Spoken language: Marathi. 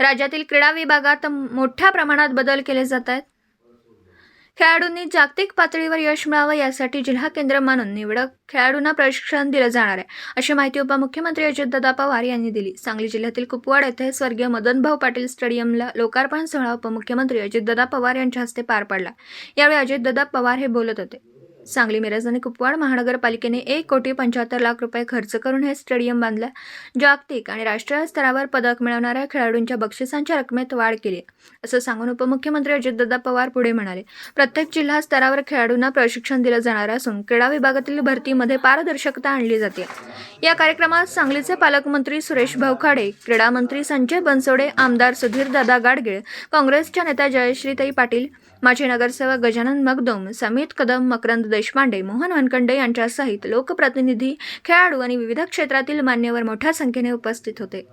राज्यातील क्रीडा विभागात मोठ्या प्रमाणात बदल केले जात आहेत. खेळाडूंनी जागतिक पातळीवर यश मिळावं यासाठी जिल्हा केंद्र मानून निवडक खेळाडूंना प्रशिक्षण दिलं जाणार आहे. अशी माहिती उपमुख्यमंत्री अजितदादा पवार यांनी दिली. सांगली जिल्ह्यातील कुपवाड येथे स्वर्गीय मदनभाऊ पाटील स्टेडियमला लोकार्पण सोहळा उपमुख्यमंत्री अजितदादा पवार यांच्या हस्ते पार पडला. यावेळी अजितदादा पवार हे बोलत होते. सांगली मिरज आणि कुपवाड महानगरपालिकेने एक कोटी पंच्याहत्तर लाख रुपये खर्च करून हे स्टेडियम बांधलं. जागतिक आणि राष्ट्रीय स्तरावर पदक मिळवणाऱ्या खेळाडूंच्या बक्षिसांच्या रकमेत वाढ केली. असं सांगून उपमुख्यमंत्री अजितदादा पवार पुढे म्हणाले प्रत्येक जिल्हा स्तरावर खेळाडूंना प्रशिक्षण दिलं जाणार असून क्रीडा विभागातील भरतीमध्ये पारदर्शकता आणली जाते. या कार्यक्रमात सांगलीचे पालकमंत्री सुरेश भाऊखाडे क्रीडा मंत्री संजय बनसोडे आमदार सुधीरदादा गाडगीळ काँग्रेसच्या नेत्या जयश्रीताई पाटील माजी नगरसेवक गजानन मगदोम समित कदम मकरंद देशपांडे मोहन वनकंडे यांच्यासहित लोकप्रतिनिधी खेळाडू आणि विविध क्षेत्रातील मान्यवर मोठ्या संख्येने उपस्थित होते.